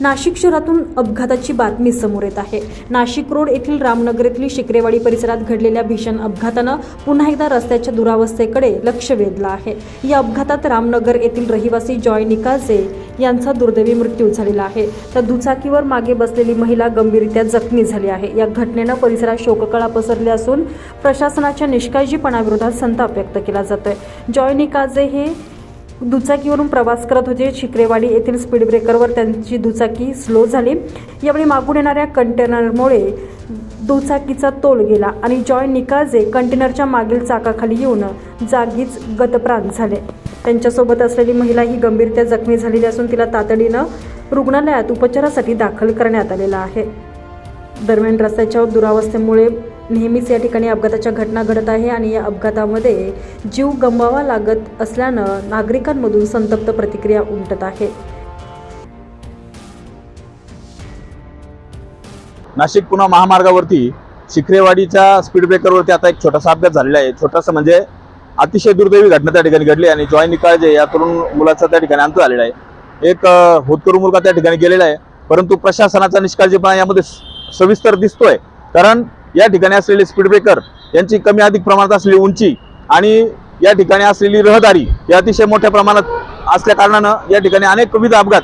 नाशिक शहरातून अपघाताची बातमी समोर येत आहे. नाशिक रोड येथील रामनगर येथील परिसरात घडलेल्या भीषण अपघातानं पुन्हा एकदा रस्त्याच्या दुरावस्थेकडे लक्ष वेधलं आहे. या अपघातात रामनगर येथील रहिवासी जॉय निकाजे यांचा दुर्दैवी मृत्यू झालेला आहे. तर दुचाकीवर मागे बसलेली महिला गंभीररित्या जखमी झाली आहे. या घटनेनं परिसरात शोककळा पसरली असून प्रशासनाच्या निष्काळजीपणाविरोधात संताप व्यक्त केला जातोय. जॉय निकाजे हे दुचाकीवरून प्रवास करत होते. शिक्रेवाडी येथील स्पीड ब्रेकरवर त्यांची दुचाकी स्लो झाली. यावेळी मागून येणाऱ्या कंटेनरमुळे दुचाकीचा तोल गेला आणि जॉय निकाजे कंटेनरच्या मागील चाकाखाली येऊन जागीच गतप्राण झाले. त्यांच्यासोबत असलेली महिला ही गंभीरत्या जखमी झालेली असून तिला तातडीनं रुग्णालयात उपचारासाठी दाखल करण्यात आलेलं आहे. दरम्यान रस्त्याच्या दुरावस्थेमुळे नेहमीच या ठिकाणी अपघाताच्या घटना घडत आहे आणि या अपघातामध्ये जीव गमवावा लागत असल्यानं नागरिकांमधून संतप्त प्रतिक्रिया उमटत आहे. नाशिक पुणे महामार्गावरती शिखरेवाडीच्या स्पीड ब्रेकरवरती आता एक छोटासा अपघात झालेला आहे. छोटासा म्हणजे अतिशय दुर्दैवी घटना त्या ठिकाणी घडली आणि जॉय निकाळजे या तरुण मुलाचा त्या ठिकाणी अंत झालेला आहे. एक होतकरू मुलगा त्या ठिकाणी गेलेला आहे. परंतु प्रशासनाचा निष्काळजीपणा यामध्ये स- सविस्तर दिसतोय. कारण या ठिकाणी असलेले स्पीड ब्रेकर यांची कमी अधिक प्रमाणात असलेली उंची आणि या ठिकाणी असलेली रहदारी ही अतिशय मोठ्या प्रमाणात असल्या कारणानं या ठिकाणी अनेक विविध अपघात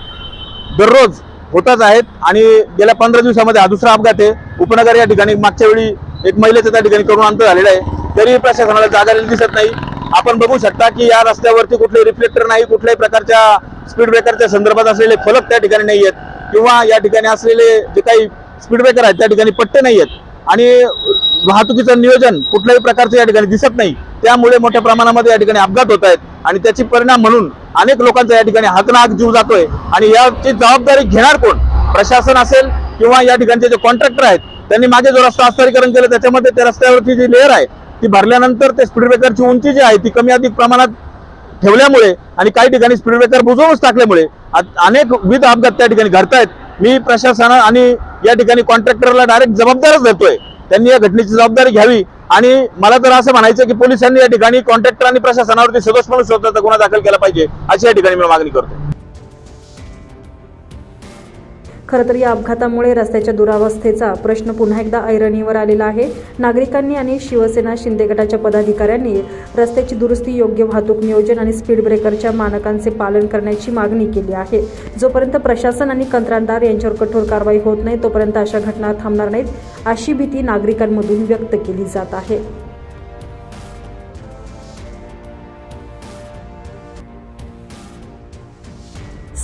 दररोज होताच आहेत. आणि गेल्या पंधरा दिवसामध्ये हा दुसरा अपघात आहे. उपनगर या ठिकाणी मागच्या वेळी एक महिलेचं त्या ठिकाणी करून अंत झालेलं आहे. तरी प्रशासनाला जागा दिसत नाही. आपण बघू शकता की या रस्त्यावरती कुठले रिफ्लेक्टर नाही कुठल्याही प्रकारच्या स्पीड ब्रेकरच्या संदर्भात असलेले फलक त्या ठिकाणी नाही आहेत. किंवा या ठिकाणी असलेले जे काही स्पीड ब्रेकर आहेत त्या ठिकाणी पट्टे नाही आहेत. आणि वाहतुकीचं नियोजन कुठल्याही प्रकारचं या ठिकाणी दिसत नाही. त्यामुळे मोठ्या प्रमाणामध्ये या ठिकाणी अपघात होत आहेत आणि त्याची परिणाम म्हणून अनेक लोकांचा या ठिकाणी हकनाहक जीव जातोय. आणि याची जबाबदारी घेणार कोण? प्रशासन असेल किंवा या ठिकाणचे जे कॉन्ट्रॅक्टर आहेत त्यांनी मागे जो रस्ता अस्तरीकरण केलं त्याच्यामध्ये त्या रस्त्यावरची जी लेअर आहे ती भरल्यानंतर ते स्पीड ब्रेकरची उंची जी आहे ती कमी अधिक प्रमाणात ठेवल्यामुळे आणि काही ठिकाणी स्पीड ब्रेकर बुजवूनच टाकल्यामुळे अनेक विविध अपघात त्या ठिकाणी घडतायत. मी प्रशासन आणि या ठिकाणी कॉन्ट्रॅक्टरला डायरेक्ट जबाबदारच देतोय त्यांनी या घटनेची जबाबदारी घ्यावी आणि मला तर असं म्हणायचं की पोलिसांनी या ठिकाणी कॉन्ट्रॅक्टर आणि प्रशासनावरती सदोष म्हणून स्वतःचा गुन्हा दाखल केला पाहिजे अशी या ठिकाणी मी मागणी करतो खरं तर या अपघातामुळे रस्त्याच्या दुरावस्थेचा प्रश्न पुन्हा एकदा ऐरणीवर आलेला आहे. नागरिकांनी आणि शिवसेना शिंदे गटाच्या पदाधिकाऱ्यांनी रस्त्याची दुरुस्ती योग्य वाहतूक नियोजन आणि स्पीड ब्रेकरच्या मानकांचे पालन करण्याची मागणी केली आहे. जोपर्यंत प्रशासन आणि कंत्राटदार यांच्यावर कठोर कारवाई होत नाही तोपर्यंत अशा घटना थांबणार नाहीत अशी भीती नागरिकांमधून व्यक्त केली जात आहे.